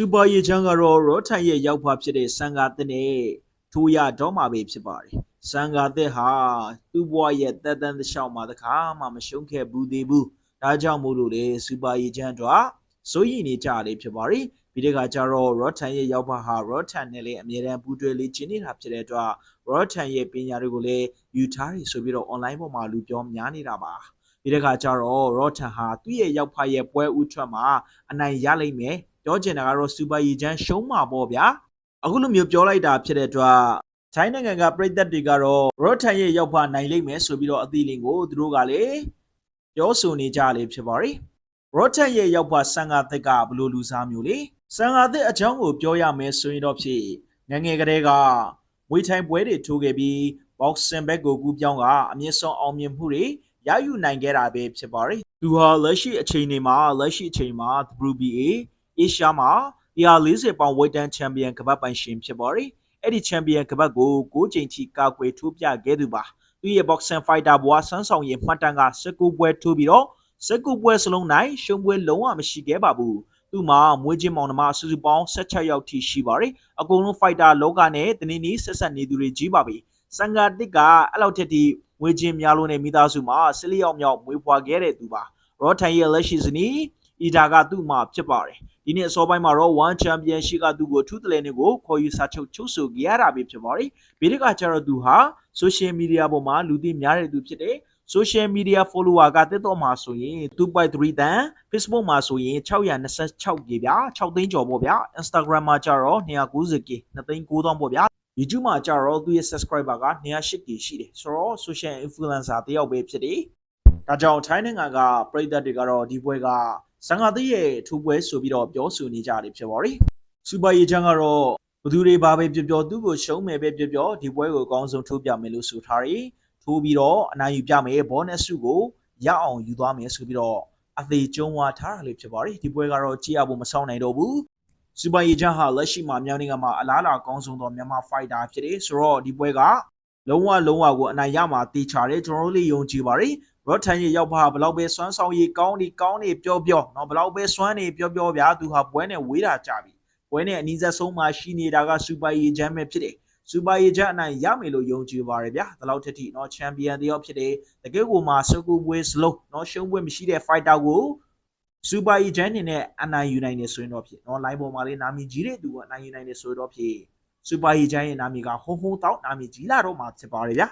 စူပါရီချန်ကတော့ရောထန်ရဲ့ရောက်ဖွာဖြစ်တဲ့စံဃာသစ်နဲ့ထိုးရတော့မှာပဲဖြစ်ပါတယ်စံဃာသစ်ဟာသူ့ဘဝရဲ့တက်တန်းတစ်လျှောက်မှာတခါမှမရှုံးခဲ့ဘူးသေးဘူးဒါကြောင့်မို့လို့လေစူပါရီချန်တို့စိုးရိမ်နေကြတယ်ဖြစ်ပါတယ်ပြီးတဲ့အခါကျတော့ရောထန်ရဲ့ရောက်ဖွာဟာရောထန်နဲ့လည်းအမြဲတမ်းပူးတွဲလေးကျင်းနေတာဖြစ်တဲ့အတွက်ရောထန်ရဲ့ပညာတွေကိုလည်းယူထားတယ်ဆိုပြီးတော့ online ပေါ်မှာလူပြောများနေတာပါပြီးတဲ့အခါကျတော့ရောထန်ဟာသူ့ရဲ့ရောက်ဖွာရဲ့ပွဲဥထွက်မှာအနိုင်ရလိမ့်မယ် ပြောချင်တာကတော့စူပါရီချန်ရှုံးမှာပေါ့ဗျာအခုလိုမျိုးပြောလိုက်တာဖြစ်တဲ့အတွက်ချိုင်းနိုင်ငံကပြည်သက်တွေကတော့ရော့ထန်ရဲ့ရောက်ဖာနိုင်လိမ့်မယ်ဆိုပြီးတော့အသီးလင်ကိုသူတို့ကလည်းပြောဆိုနေကြလေဖြစ်ပါရီရော့ထန်ရဲ့ရောက်ဖာဆန်ဃာသစ်ကဘလို့လူစားမျိုးလေဆန်ဃာသစ်အကြောင်းကိုပြောရမယ်ဆိုရင်တော့ဖြစ်ငယ်ငယ်ကလေးကဝေထိုင်ပွဲတွေထိုးခဲ့ပြီး boxing bag ကိုကူးပြောင်းကအမြင့်ဆုံးအောင်မြင်မှုတွေရယူနိုင်ခဲ့တာပဲဖြစ်ပါရီသူဟာလက်ရှိအချိန်တွေမှာလက်ရှိအချိန်မှာ WBA အေရှားမှာ140ပေါင်ဝိတ်တန်းချန်ပီယံကပတ်ပိုင်ရှင်ဖြစ်ပါတယ်။အဲ့ဒီချန်ပီယံကပတ်ကို9ချိန်ထိကာကွယ်ထိုးပြခဲ့သူပါ။သူရဲ့ boxing fighter ဘွားဆန်းဆောင်ရဲ့မှတ်တမ်းက19ပွဲထိုးပြီးတော့19ပွဲစလုံးနိုင်ရှုံးပွဲလုံးဝမရှိခဲ့ပါဘူး။သူမှာမွေးချင်းမောင်နှမစုစုပေါင်း16ယောက်ထိရှိပါတယ်။အကုန်လုံး fighter လောကနဲ့တနည်းနည်းဆက်ဆက်နေသူတွေကြီးပါပြီ။စံဃာတစ်ကအဲ့လောက်ထက်ထိမွေးချင်းများလို့နေမိသားစုမှာ14ယောက်မြောက်မွေးဖွားခဲ့တဲ့သူပါ။ရောထိုင်ရဲ့လက်ရှိဇနီးအီဒါကသူ့မှာဖြစ်ပါတယ်။ ဒီနေ့အစောပိုင်းမှာတော့ One Championship ကသူ့ကိုထူးတလဲနေကိုခေါ်ယူစာချုပ်ချုပ်ဆိုကြရတာပဲဖြစ်ပါတယ်။ဗီဒီကကျတော့သူဟာ social media ပေါ်မှာလူသိများတဲ့သူဖြစ်တဲ့ social media follower ကတက်တော့မှာဆိုရင်2.3တန် Facebook မှာဆိုရင်626ကြီးဗျာ6သိန်းကျော်ပေါ့ဗျာ Instagram မှာကျတော့290ကြီး2သိန်း9တောင်းပေါ့ဗျာ YouTube မှာကျတော့သူရဲ့ subscriber က208ကြီးရှိတယ်ဆိုတော့ social influencer တယောက်ပဲဖြစ်တယ်ဒါကြောင့်ထိုင်းနိုင်ငံကပြည်သက်တွေကတော့ဒီပွဲက စံဃာသိရဲ့ထူပွဲဆိုပြီးတော့ပြောဆိုနေကြတယ်ဖြစ်ပါရီစူပါရီချန်ကတော့ဘသူတွေဘာပဲပြောပြောသူ့ကိုရှုံးမယ်ပဲပြောပြောဒီပွဲကိုအကောင်းဆုံးထိုးပြမယ်လို့ဆိုထားတယ်ထိုးပြီးတော့အနိုင်ယူပြမယ်ဘောနက်စုကိုရအောင်ယူသွားမယ်ဆိုပြီးတော့အသေးကျုံးဝါထားတာလေးဖြစ်ပါရီဒီပွဲကတော့ကြည့်ရဖို့မဆောင်နိုင်တော့ဘူးစူပါရီချန်ဟာလက်ရှိမှာမြောင်းနေကမှာအလားအလာအကောင်းဆုံးသောမြန်မာဖိုက်တာဖြစ်တယ်ဆိုတော့ဒီပွဲကလုံးဝလုံးဝကိုအနိုင်ရမှာတေချာတယ်ကျွန်တော်တို့လေးယုံကြည်ပါရီ ရော့ထန်ရဲ့ရောက်ပါဘလောက်ပဲစွမ်းဆောင်ရည်ကောင်းဒီကောင်းနေပြောပြောเนาะဘလောက်ပဲစွမ်းနေပြောပြောဗျာသူဟာပွဲနဲ့ဝေးတာကြပြီပွဲနဲ့အနီးဆက်ဆုံးမှာရှိနေတာကစူပါရီချန်ပဲဖြစ်တယ်စူပါရီချန်အနိုင်ရမယ်လို့ယုံကြည်ပါရဗျာဒီလောက်ထက်ထိเนาะချန်ပီယံတယောက်ဖြစ်တယ်တကယ်ကိုမှစကူပွဲစလုံးเนาะရှုံးပွဲမရှိတဲ့ဖိုက်တာကိုစူပါရီချန်နေနဲ့အနိုင်ယူနိုင်နေဆိုရင်တော့ဖြစ်เนาะလိုင်းပေါ်မှာလေးနာမည်ကြီးတဲ့သူကအနိုင်ယူနိုင်နေဆိုတော့ဖြစ်စူပါရီချန်ရဲ့နာမည်ကဟုံးဟုံးတောက်နာမည်ကြီးလာတော့မှဖြစ်ပါရဗျာ